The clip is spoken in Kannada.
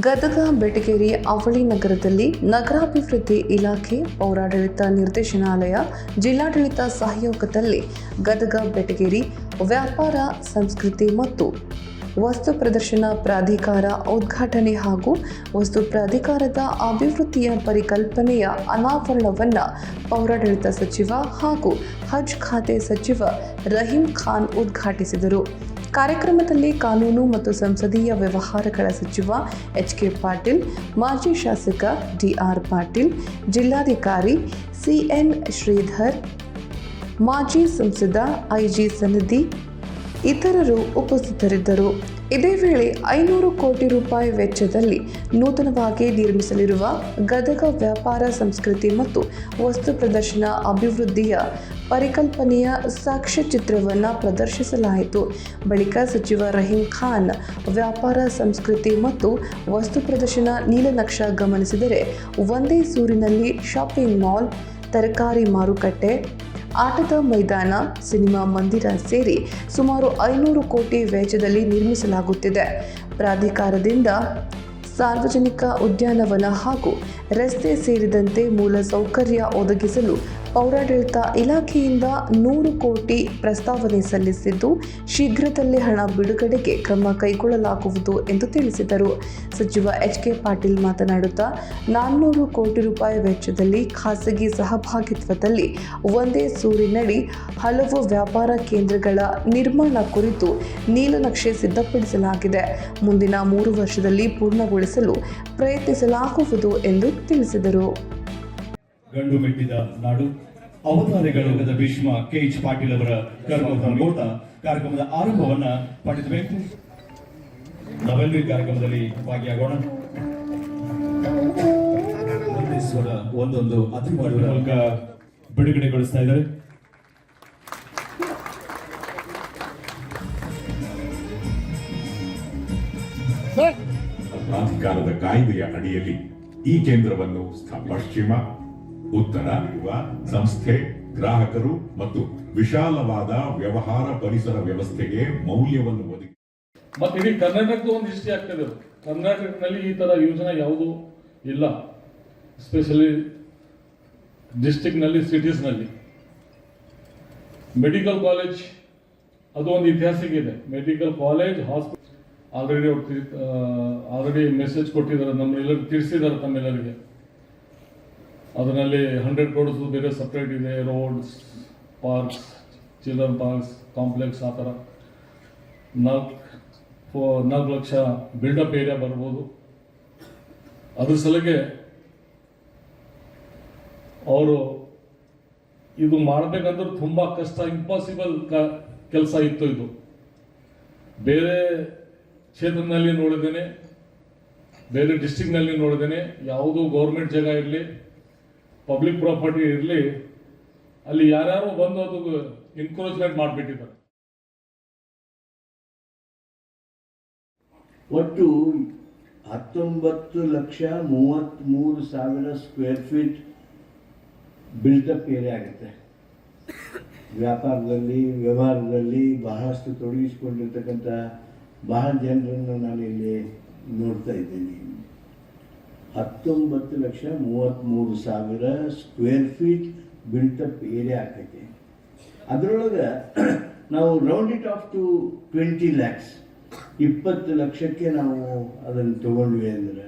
ಗದಗ, ಬೆಟಗೇರಿ, ಅವಳಿ ನಗರದಲ್ಲಿ ನಗರಾಭಿವೃದ್ಧಿ ಇಲಾಖೆ, ಪೌರಾಡಳಿತ ನಿರ್ದೇಶನಾಲಯ, ಜಿಲ್ಲಾಡಳಿತ ಸಹಯೋಗದಲ್ಲಿ ಗದಗ, ಬೆಟಗೇರಿ, ವ್ಯಾಪಾರ, ಸಂಸ್ಕೃತಿ ಮತ್ತು ವಸ್ತು ಪ್ರದರ್ಶನ ಪ್ರಾಧಿಕಾರ ಉದ್ಘಾಟನೆ ಹಾಗೂ ವಸ್ತು ಪ್ರಾಧಿಕಾರದ ಅಭಿವೃದ್ಧಿಯ ಪರಿಕಲ್ಪನೆಯ ಅನಾವರಣವನ್ನು ಪೌರಾಡಳಿತ ಸಚಿವ ಹಾಗೂ ಹಜ್ ಖಾತೆ ಸಚಿವ ರಹೀಂ ಖಾನ್ ಉದ್ಘಾಟಿಸಿದರು. ಕಾರ್ಯಕ್ರಮದಲ್ಲಿ ಕಾನೂನು ಮತ್ತು ಸಂಸದೀಯ ವ್ಯವಹಾರಗಳ ಸಚಿವ ಎಚ್ ಕೆ ಪಾಟೀಲ್, ಮಾಜಿ ಶಾಸಕ ಡಿಆರ್ ಪಾಟೀಲ್, ಜಿಲ್ಲಾಧಿಕಾರಿ ಸಿಎನ್ ಶ್ರೀಧರ್, ಮಾಜಿ ಸಂಸದ ಐಜಿ ಸನ್ನಿಧಿ ಇತರರು ಉಪಸ್ಥಿತರಿದ್ದರು. ಇದೇ ವೇಳೆ ಐನೂರು ಕೋಟಿ ರೂಪಾಯಿ ವೆಚ್ಚದಲ್ಲಿ ನೂತನವಾಗಿ ನಿರ್ಮಿಸಲಿರುವ ಗದಗ ವ್ಯಾಪಾರ ಸಂಸ್ಕೃತಿ ಮತ್ತು ವಸ್ತು ಪ್ರದರ್ಶನ ಅಭಿವೃದ್ಧಿಯ ಪರಿಕಲ್ಪನೆಯ ಸಾಕ್ಷ್ಯಚಿತ್ರವನ್ನು ಪ್ರದರ್ಶಿಸಲಾಯಿತು. ಬಳಿಕ ಸಚಿವ ರಹೀಂ ಖಾನ್ ವ್ಯಾಪಾರ ಸಂಸ್ಕೃತಿ ಮತ್ತು ವಸ್ತು ಪ್ರದರ್ಶನ ನೀಲನಕ್ಷ ಗಮನಿಸಿದರೆ, ಒಂದೇ ಸೂರಿನಲ್ಲಿ ಶಾಪಿಂಗ್ ಮಾಲ್, ತರಕಾರಿ ಮಾರುಕಟ್ಟೆ ಆಟದ ಮೈದಾನ, ಸಿನಿಮಾ ಮಂದಿರ ಸೇರಿ ಸುಮಾರು ಐನೂರು ಕೋಟಿ ವೆಚ್ಚದಲ್ಲಿ ನಿರ್ಮಿಸಲಾಗುತ್ತಿದೆ. ಪ್ರಾಧಿಕಾರದಿಂದ ಸಾರ್ವಜನಿಕ ಉದ್ಯಾನವನ ಹಾಗೂ ರಸ್ತೆ ಸೇರಿದಂತೆ ಮೂಲ ಸೌಕರ್ಯ ಒದಗಿಸಲು ಪೌರಾಡಳಿತ ಇಲಾಖೆಯಿಂದ ನೂರು ಕೋಟಿ ಪ್ರಸ್ತಾವನೆ ಸಲ್ಲಿಸಿದ್ದು, ಶೀಘ್ರದಲ್ಲೇ ಹಣ ಬಿಡುಗಡೆಗೆ ಕ್ರಮ ಕೈಗೊಳ್ಳಲಾಗುವುದು ಎಂದು ತಿಳಿಸಿದರು. ಸಚಿವ ಎಚ್ ಕೆ ಪಾಟೀಲ್ ಮಾತನಾಡುತ್ತಾ, ನಾನ್ನೂರು ಕೋಟಿ ರೂಪಾಯಿ ವೆಚ್ಚದಲ್ಲಿ ಖಾಸಗಿ ಸಹಭಾಗಿತ್ವದಲ್ಲಿ ಒಂದೇ ಸೂರಿನಡಿ ಹಲವು ವ್ಯಾಪಾರ ಕೇಂದ್ರಗಳ ನಿರ್ಮಾಣ ಕುರಿತು ನೀಲನಕ್ಷೆ ಸಿದ್ಧಪಡಿಸಲಾಗಿದೆ. ಮುಂದಿನ ಮೂರು ವರ್ಷದಲ್ಲಿ ಪೂರ್ಣಗೊಳಿಸಲು ಪ್ರಯತ್ನಿಸಲಾಗುವುದು ಎಂದು ತಿಳಿಸಿದರು. ಗಂಡು ಮೆಟ್ಟಿದ ನಾಡು. ಅವತಾರಿಗಳು ಭೀಷ್ಮ ಕೆ ಎಚ್ ಪಾಟೀಲ್ ಅವರ ಕರ್ಮೋತ ಕಾರ್ಯಕ್ರಮದ ಆರಂಭವನ್ನ ಪಡೆದಬೇಕು ನಾವೆಲ್ಲರೂ ಈ ಕಾರ್ಯಕ್ರಮದಲ್ಲಿ ಭಾಗಿಯಾಗೋಣ. ಒಂದೇ ಒಂದೊಂದು ಅತಿ ಮೂಲಕ ಬಿಡುಗಡೆಗೊಳಿಸ್ತಾ ಇದ್ದಾರೆ. ಪ್ರಾಧಿಕಾರದ ಕಾಯ್ದೆಯ ಅಡಿಯಲ್ಲಿ ಈ ಕೇಂದ್ರವನ್ನು ಪಶ್ಚಿಮ ಉತ್ತರ ನೀಡುವ ಸಂಸ್ಥೆ, ಗ್ರಾಹಕರು ಮತ್ತು ವಿಶಾಲವಾದ ವ್ಯವಹಾರ ಪರಿಸರ ವ್ಯವಸ್ಥೆಗೆ ಮೌಲ್ಯವನ್ನು ಒದಗಿ ಮತ್ತೆ ಇಡೀ ಕರ್ನಾಟಕದ ಒಂದು ಹಿಸ್ಟ್ರಿ ಆಗ್ತದೆ. ಕರ್ನಾಟಕದಲ್ಲಿ ಈ ತರ ಯೋಜನೆ ಯಾವುದು ಇಲ್ಲ. ಎಸ್ಪೆಷಲಿ ಡಿಸ್ಟಿಕ್ನಲ್ಲಿ ಸಿಟೀಸ್ನಲ್ಲಿ ಮೆಡಿಕಲ್ ಕಾಲೇಜ್ ಅದು ಒಂದು ಇತಿಹಾಸಿಕ ಇದೆ. Medical college hospital already already message ಕೊಟ್ಟಿದ್ದಾರೆ. ನಮ್ಮೆಲ್ಲರಿಗೂ ತಿಳಿಸಿದ್ದಾರೆ ತಮ್ಮೆಲ್ಲರಿಗೆ. ಅದರಲ್ಲಿ ಹಂಡ್ರೆಡ್ ಕ್ರೋಡ್ಸ್ ಬೇರೆ ಸಪ್ರೇಟ್ ಇದೆ roads parks children parks complex ಆ ಥರ. ನಾಲ್ಕು ನಾಲ್ಕು ಲಕ್ಷ ಬಿಲ್ಡಪ್ ಏರಿಯಾ ಬರ್ಬೋದು. ಅದ್ರ ಸಲಗೆ ಅವರು ಇದು ಮಾಡಬೇಕಂದ್ರೆ ತುಂಬ ಕಷ್ಟ ಇಂಪಾಸಿಬಲ್ ಕೆಲಸ ಇತ್ತು ಇದು. ಬೇರೆ ಕ್ಷೇತ್ರದಲ್ಲಿ ನೋಡಿದ್ದೇನೆ, ಬೇರೆ ಡಿಸ್ಟಿಕ್ನಲ್ಲಿ ನೋಡಿದ್ದೇನೆ, ಯಾವುದು ಗೌರ್ಮೆಂಟ್ ಜಾಗ ಇರಲಿ. ಪಬ್ಲಿಕ್ ಪ್ರಾಪರ್ಟಿ ಇರಲಿ, ಅಲ್ಲಿ ಯಾರ್ಯಾರು ಬಂದು ಅದು ಎನ್ಕ್ರೋಚ್ಮೆಂಟ್ ಮಾಡಿಬಿಟ್ಟಿದ್ದಾರೆ. ಒಟ್ಟು ಹತ್ತೊಂಬತ್ತು ಲಕ್ಷ ಮೂವತ್ತ್ಮೂರು ಸಾವಿರ ಸ್ಕ್ವೇರ್ ಫೀಟ್ ಬಿಲ್ಟಪ್ ಏರಿಯಾ ಆಗುತ್ತೆ. ವ್ಯಾಪಾರದಲ್ಲಿ, ವ್ಯವಹಾರದಲ್ಲಿ ಬಹಳಷ್ಟು ತೊಡಗಿಸಿಕೊಂಡಿರ್ತಕ್ಕಂಥ ಬಹಳ ಜನರನ್ನು ನಾನು ಇಲ್ಲಿ ನೋಡ್ತಾ ಇದ್ದೀನಿ. ಹತ್ತೊಂಬತ್ತು ಲಕ್ಷ ಮೂವತ್ತ್ಮೂರು ಸಾವಿರ ಸ್ಕ್ವೇರ್ ಫೀಟ್ ಬಿಲ್ಟಪ್ ಏರಿಯಾ ಆಗ್ತೈತೆ ಅದರೊಳಗೆ ನಾವು round it off to twenty lakhs ಇಪ್ಪತ್ತು ಲಕ್ಷಕ್ಕೆ ನಾವು ಅದನ್ನು ತಗೊಂಡ್ವಿ ಅಂದ್ರೆ